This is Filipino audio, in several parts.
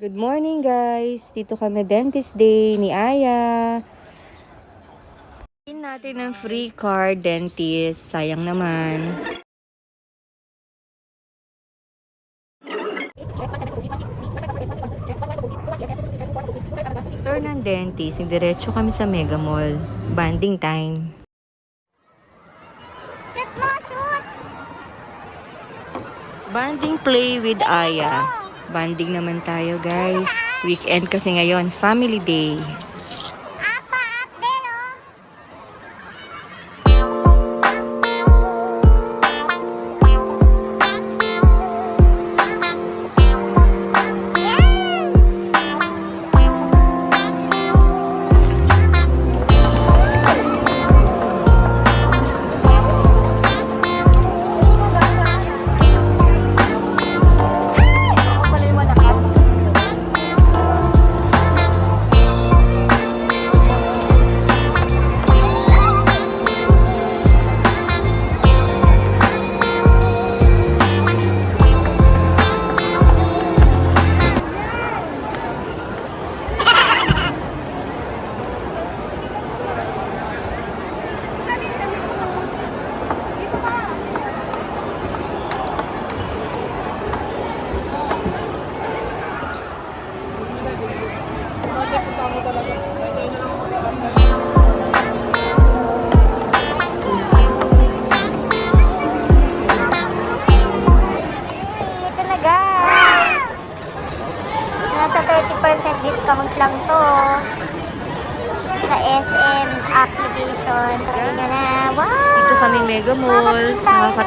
Good morning guys! Dito kami dentist day ni Aya. Pin natin ng free card dentist. Sayang naman. Tour ng dentist. Diretso kami sa Mega Mall. Banding time. Shoot mo, shoot! Banding play with Aya. Banding naman tayo guys. Weekend kasi ngayon. Family day.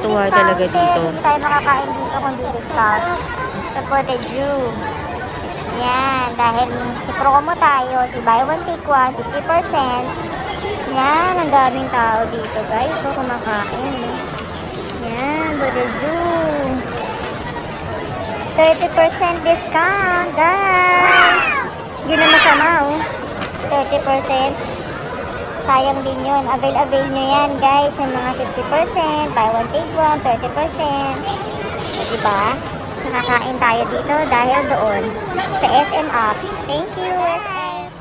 Nakakatuwa talaga dito. Hindi tayo makakain dito kung di discount. Sa View. Yan. Dahil sa promo tayo, si buy one take one, 50%. Yan. Ang daming tao dito guys. So, kumakain. Yan. Cottage Zoo. 30% discount, guys! Hindi na masama, oh. 30%. Sayang din yun. Avail-avail nyo yan, guys. Yung mga 50%, buy one, take one, 30%. O, diba? Nakakain tayo dito dahil doon sa SM Up. Thank you, guys.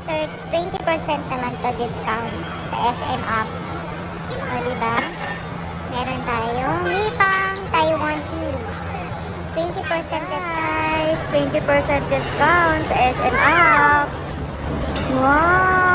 20% naman to discount sa SM Up. O, diba? Meron tayong Mipang Taiwan Tea. 20% guys. 20% discount sa SM Up. Wow!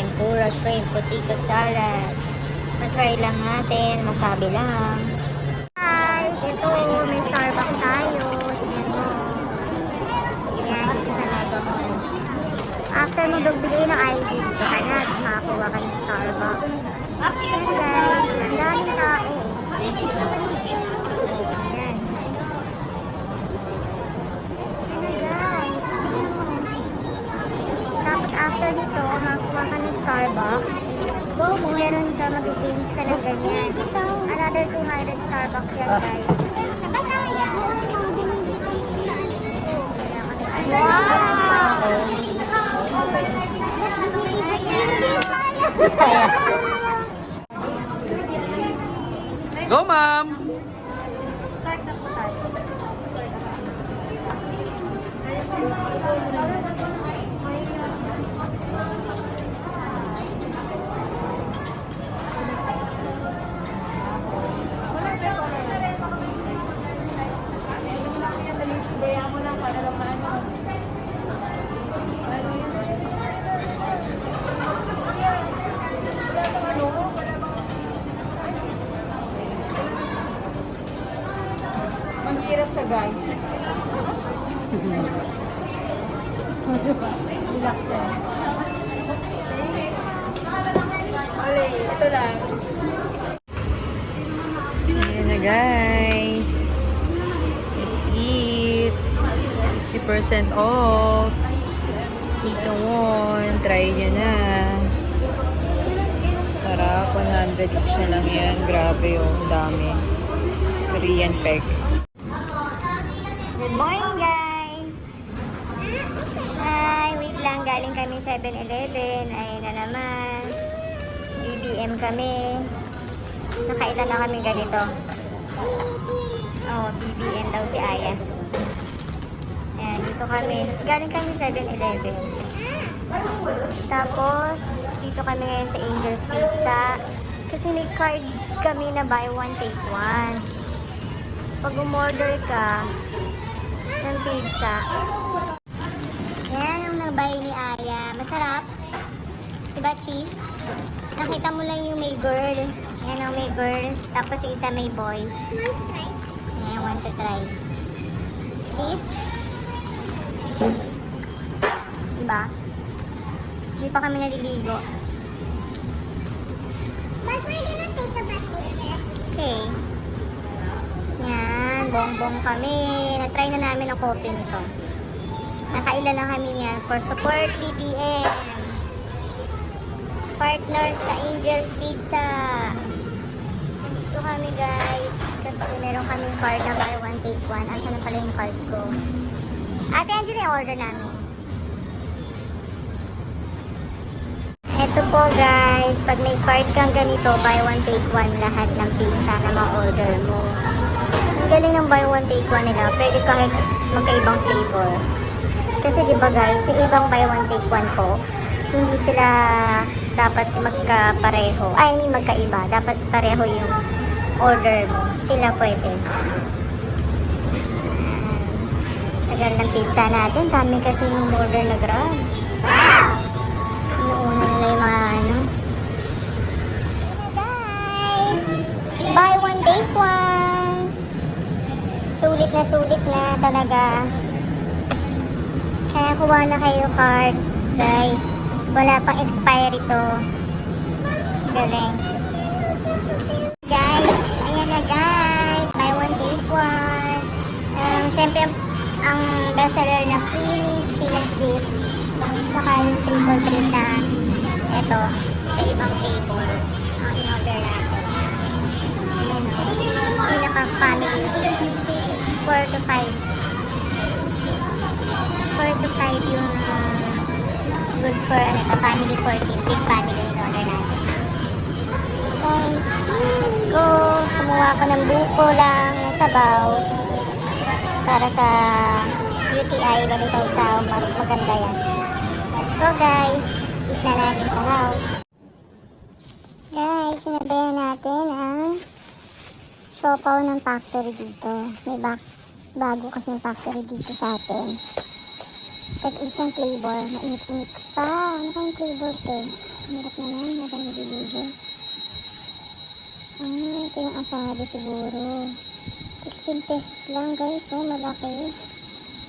Tempura shrimp potato salad. Matry lang natin, masabi lang. Guys, ito, may Starbucks tayo. Yan, ito sa Mega Mall. After mo magbigay ng ID, dito ka na, makakuha ka ng Starbucks. Yan guys, ang daming tao. Makakuha ka ng Starbucks. Meron ka, mag-games ka ng ganyan. Another 200 Starbucks yan, guys. Go, ma'am! Mahirap 50% off. Ito one. Try nyo na. 100 each na lang yan. Grabe yung dami. Korean peg. Good morning, guys! Hi, wait lang. Galing kami 7-Eleven. Ayun na naman. BBM kami. Nakailan na kami ganito. Oh, BBM daw si Aya. Dito kami. Galing kami 7-Eleven. Tapos, dito kami ngayon sa Angel's Pizza. Kasi may card kami na buy one, take one. Pag umorder ka ng pizza, yan ang nabay ni Aya. Masarap. Diba cheese? Nakita mo lang yung may girl. Yan ang may girl. Tapos yung isa may boy. Ayan, want to try. Cheese? Diba? Hindi pa kami naliligo. Okay. Yan, bongbong kami. Na-try na namin ang coffee nito. Nakailan lang kami niyan for support BBM. Partners sa Angel's Pizza. Nandito kami guys. Kasi meron kaming card na buy one take one. Asan na pala yung card ko? Ate, andyan na order namin. Ito po guys, pag may card kang ganito, buy one take one lahat ng pizza na ma-order mo. Ang galing ng buy one take one nila, pwede kahit magkaibang flavor. Kasi di ba guys, yung ibang buy one take one po, hindi sila dapat magkapareho. Ay, I mean magkaiba. Dapat pareho yung order mo. Sila pwede. Tagal ng pizza natin. Dami kasi yung order na grab. Inuuna nila yung mga ano. Guys! Buy one, take one! Sulit na sulit na talaga. Kaya kuha na kayo card, guys. Wala pang expiry to. Galing. Guys, ayan na guys. Buy one, take one. Um, Siyempre, ang, bestseller na free spinach dip. Tsaka yung triple treat na ito, sa ibang table. Ang in-order natin. Ayan o. Pinaka-family. 4 to 5. 4 to 5 yung good for ano to, family 14. Big family yung order natin. Okay, go. Kumuha ko ng buko lang sabaw para sa UTI, balitaw sa mag maganda yan. Let's go guys. Eat na natin sa house. Guys, sinabayan natin ang siopaw ng factory dito. May bak bago kasing factory dito sa atin. Tag isang flavor, mainit-init pa. Ano kayong flavor to? Hirap naman, habang nabibidyo. Ah, ito yung asado siguro. 16 pesos lang guys, oh, malaki.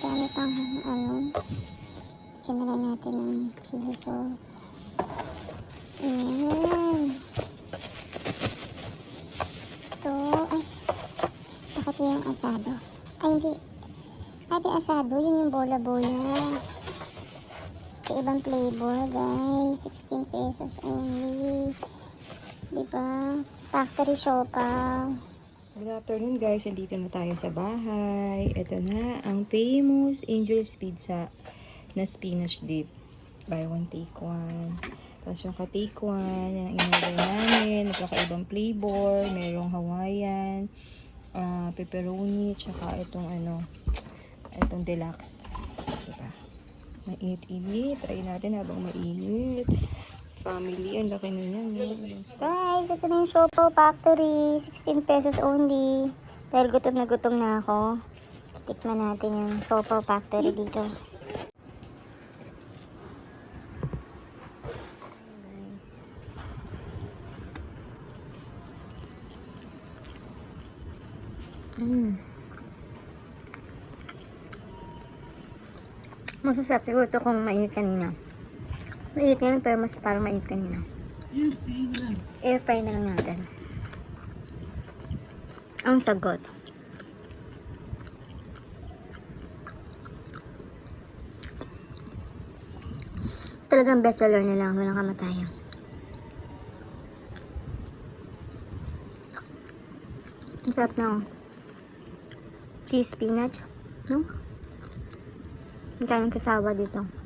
Dami pang ano. Lang natin ng chili sauce. Ayan. Ito, ay, bakit yung asado? Ay, hindi. Ate asado, yun yung bola-bola. Sa ibang flavor, guys. 16 pesos only. Diba? Factory siopaw. Good afternoon guys, nandito na tayo sa bahay. Ito na ang famous Angel's Pizza na spinach dip. Buy one, take one. Tapos yung ka-take one, yung in-order namin. Nagkakaibang flavor. Merong Hawaiian, ah, pepperoni, tsaka itong ano, itong deluxe. Diba? Mainit-init. Try natin habang mainit. Family, ang laki na yan. Guys, ito na yung Siopaw Factory. 16 pesos only. Dahil gutom na gutom na ako. Tikman natin yung Siopaw Factory dito. Mm. Masasarap siguro ito kung mainit kanina. Mainit ngayon pero mas parang mainit kanina. Air fry na lang natin. Ang sagot. Talagang bestseller nila. Walang kamatayan. Ang sarap na oh. Cheese spinach. No? Hindi tayong kasawa dito.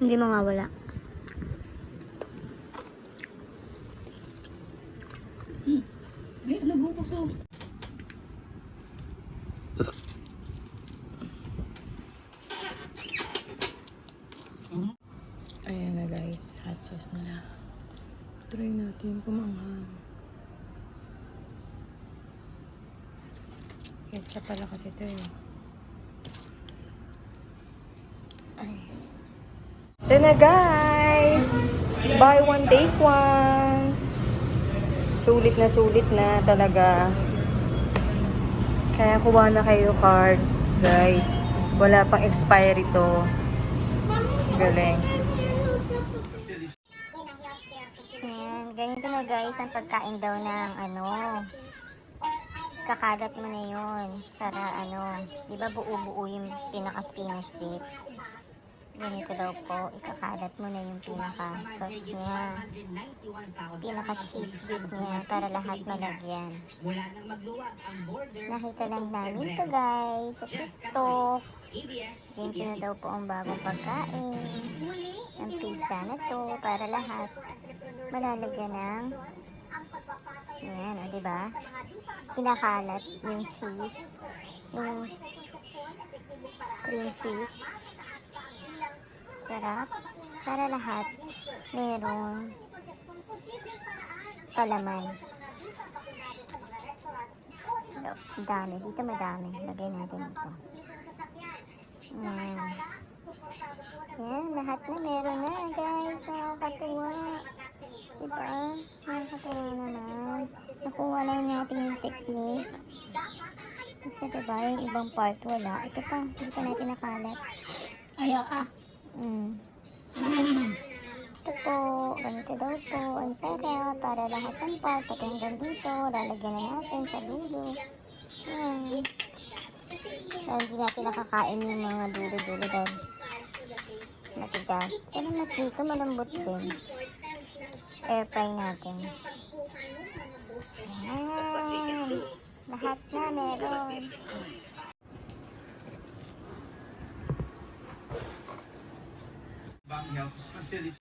Hindi mawawala. Ayan na guys, hot sauce na na. Try natin kumanghang. Ketchup pala kasi ito eh. Ay. Ito na guys! Buy one, take one! Sulit na sulit na talaga. Kaya kuha na kayo card, guys. Wala pang expiry to. Galing. Ayan, ganito na guys ang pagkain daw ng ano. Kakalat mo na yun. Para ano, di ba buo-buo yung pinaka-spinach dip. Ganito daw po, ikakalat mo na yung pinaka-sauce niya. Pinaka-cheese dip niya para lahat malagyan. Nakita lang namin to guys sa TikTok. Ganito na daw po ang bagong pagkain. Ang pizza na to para lahat malalagyan ng Ayan, o, diba? Kinakalat yung cheese. Yung cream cheese. Sarap. Para lahat merong palaman. Ang Dami. Dito madami. Lagay natin dito. Ayan. Yan, lahat na meron na guys. Nakakatuwa. Diba? Nakakatuwa naman. Nakuha lang natin yung technique. Kasi diba, yung ibang part wala. Ito pa, hindi pa natin nakalat. Ayaw ah. Mm. Ito po, ganito daw po. Ang sarap. Para lahat ng part, pati hanggang dito, lalagyan na natin sa dulo. Yan. Dahil hindi natin nakakain yung mga dulo-dulo dahil matigas. Pero mat dito malambot din. Air fry natin. Ayan. Lahat na meron. Bobby helps.